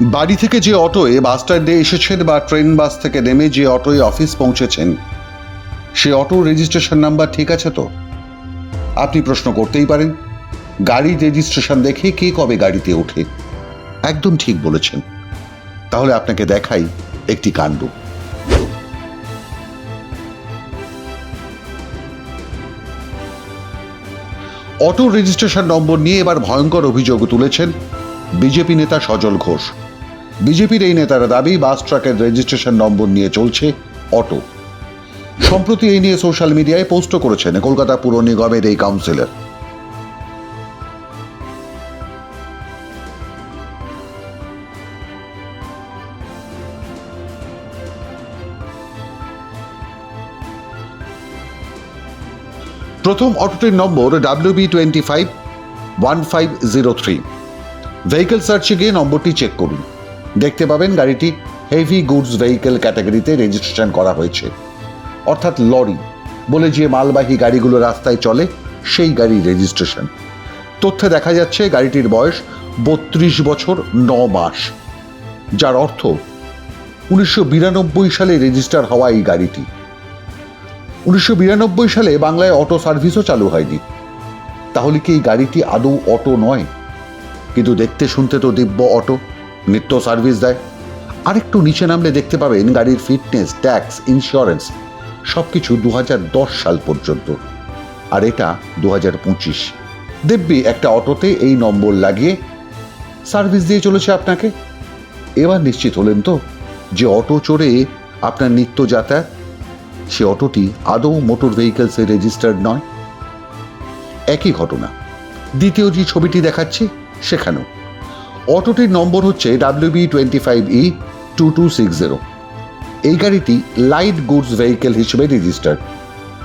বাড়ি থেকে যে অটোয় বাস স্ট্যান্ডে এসেছেন বা ট্রেন বাস থেকে নেমে যে অটোয় অফিস পৌঁছেছেন, সে অটো রেজিস্ট্রেশন নাম্বার ঠিক আছে তো? আপনি প্রশ্ন করতেই পারেন। গাড়ির রেজিস্ট্রেশন দেখে কে কবে গাড়িতে ওঠে। একদম ঠিক বলেছেন। তাহলে আপনাকে দেখাই একটি কাণ্ড। অটো রেজিস্ট্রেশন নম্বর নিয়ে এবার ভয়ঙ্কর অভিযোগ তুলেছেন বিজেপি নেতা সজল ঘোষ। বিজেপির এই নেতার দাবি, বাস ট্রাকের রেজিস্ট্রেশন নম্বর নিয়ে চলছে অটো। সম্প্রতি এই নিয়ে সোশ্যাল মিডিয়ায় পোস্টও করেছেন কলকাতা পুর নিগমের এই কাউন্সিলর। প্রথম অটোটির number W B twenty five one five zero three vehicle সার্চে গিয়ে নম্বরটি চেক করুন। দেখতে পাবেন গাড়িটি হেভি গুডস ভেহিকেল ক্যাটাগরিতে রেজিস্ট্রেশন করা হয়েছে। অর্থাৎ লরি বলে যে মালবাহী গাড়িগুলো রাস্তায় চলে, সেই গাড়ির রেজিস্ট্রেশন তথ্যে দেখা যাচ্ছে গাড়িটির বয়স বত্রিশ বছর ন মাস। যার অর্থ উনিশশো বিরানব্বই সালে রেজিস্টার হওয়া এই গাড়িটি। উনিশশো বিরানব্বই সালে বাংলায় অটো সার্ভিসও চালু হয়নি। তাহলে কি এই গাড়িটি আদৌ অটো নয়? কিন্তু দেখতে শুনতে তো দিব্য অটো নিত্য সার্ভিস দেয়। আরেকটু নিচে নামলে দেখতে পাবেন গাড়ির ফিটনেস, ট্যাক্স, ইন্স্যুরেন্স সব কিছু দু সাল পর্যন্ত। আর এটা দু হাজার পঁচিশ। দেব্যি, একটা অটোতে এই নম্বর লাগিয়ে সার্ভিস দিয়ে চলেছে আপনাকে। এবার নিশ্চিত হলেন তো যে অটো চড়ে আপনার নিত্য যাতায়াত, সে অটোটি আদৌ মোটর ভেহিকেলসে রেজিস্টার্ড নয়। একই ঘটনা। দ্বিতীয় যে ছবিটি দেখাচ্ছি, সেখানেও। অটোটির নম্বর হচ্ছে W B twenty five E two two six zero এই গাড়িটি লাইট গুডস ভেহিকেল হিসেবে রেজিস্টার্ড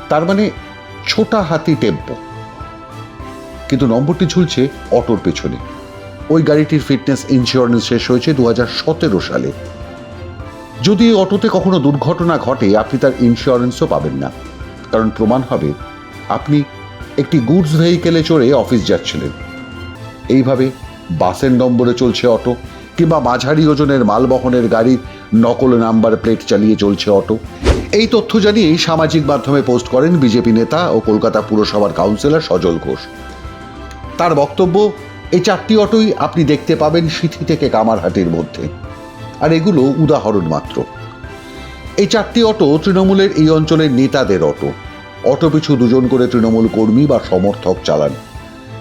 তার মানে ছোটা হাতি টেম্পো। কিন্তু নম্বরটি ঝুলছে অটোর পেছনে। ওই গাড়িটির ফিটনেস ইন্স্যুরেন্স শেষ হয়েছে দু সতেরো সালে। যদি অটোতে কখনো দুর্ঘটনা ঘটে, আপনি তার ইন্স্যুরেন্সও পাবেন না। কারণ প্রমাণ হবে, আপনি একটি গুডস ভেহিকেলে চড়ে অফিস যাচ্ছিলেন। এইভাবে বাসের নম্বরে চলছে অটো, কিংবা মাঝারি ওজনের মালবহনের গাড়ির নকল নাম্বার প্লেট চালিয়ে চলছে অটো। এই তথ্য জানিয়েই সামাজিক মাধ্যমে পোস্ট করেন বিজেপি নেতা ও কলকাতা পুরসভার কাউন্সিলর সজল ঘোষ। তার বক্তব্য এই চারটি অটোই আপনি দেখতে পাবেন সিথি থেকে কামারহাটির মধ্যে। আর এগুলো উদাহরণ মাত্র। এই চারটি অটো তৃণমূলের এই অঞ্চলের নেতাদের অটো। অটো পিছু দুজন করে তৃণমূল কর্মী বা সমর্থক চালান।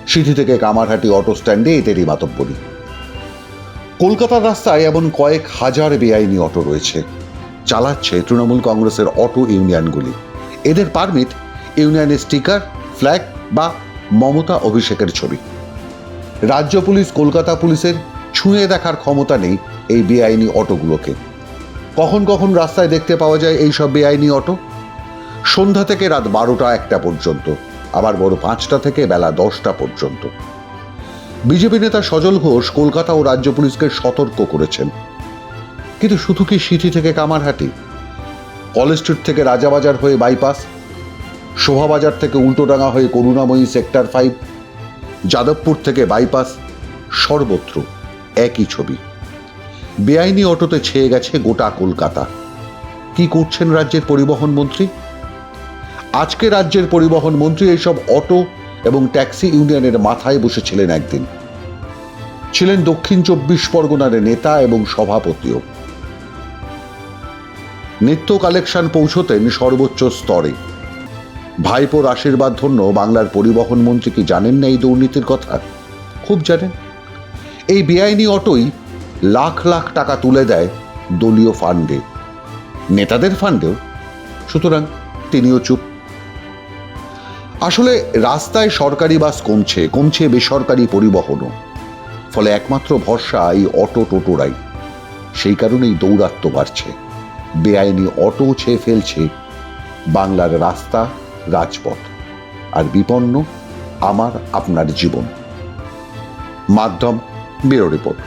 সিথি থেকে কামারহাটি অটো স্ট্যান্ডে এদেরই মাতব্বরী কলকাতার রাস্তায় এমন কয়েক হাজার বেআইনি অটো রয়েছে। চালাচ্ছে তৃণমূল কংগ্রেসের অটো ইউনিয়নগুলি। এদের পারমিট ইউনিয়নের স্টিকার, ফ্ল্যাগ বা মমতা অভিষেকের ছবি। রাজ্য পুলিশ কলকাতা পুলিশের ছুঁয়ে দেখার ক্ষমতা নেই এই বেআইনি অটোগুলোকে। কখন কখন রাস্তায় দেখতে পাওয়া যায় এই সব বেআইনি অটো? সন্ধ্যা থেকে রাত বারোটা একটা পর্যন্ত। আবার বড় পাঁচটা থেকে বেলা দশটা পর্যন্ত। বিজেপি নেতা সজল ঘোষ কলকাতা ও রাজ্য পুলিশকে সতর্ক করেছেন। কিন্তু শুধু কি সিটি থেকে কামারহাটি? কলেজ স্ট্রিট থেকে রাজাবাজার হয়ে বাইপাস? শোভাবাজার থেকে উল্টোডাঙ্গা হয়ে করুণাময়ী সেক্টর ফাইভ? যাদবপুর থেকে বাইপাস? সর্বত্র একই ছবি। বেআইনি অটোতে ছেয়ে গেছে গোটা কলকাতা। কি করছেন রাজ্যের পরিবহন মন্ত্রী? আজকে রাজ্যের পরিবহন মন্ত্রী এইসব অটো এবং ট্যাক্সি ইউনিয়নের মাথায় বসেছিলেন একদিন। ছিলেন দক্ষিণ চব্বিশ পরগনার নেতা এবং সভাপতিও। নিত্য কালেকশন পৌঁছতেন সর্বোচ্চ স্তরে। ভাইপোর আশীর্বাদ ধন্য বাংলার পরিবহন মন্ত্রী কি জানেন না এই দুর্নীতির কথা? খুব জানেন। এই বেআইনি অটোই লাখ লাখ টাকা তুলে দেয় দলীয় ফান্ডে। নেতাদের ফান্ডেও। সুতরাং তিনিও চুপ। আসলে রাস্তায় সরকারি বাস কমছে কমছে বেসরকারি পরিবহনও। ফলে একমাত্র ভরসা এই অটো টোটোরাই। সেই কারণেই দৌরাত্ম্য বাড়ছে। বেআইনি অটো ছেয়ে ফেলছে বাংলার রাস্তা, রাজপথ। আর বিপন্ন, আমার, আপনার জীবন। মাধ্যম, ব্যুরো রিপোর্ট।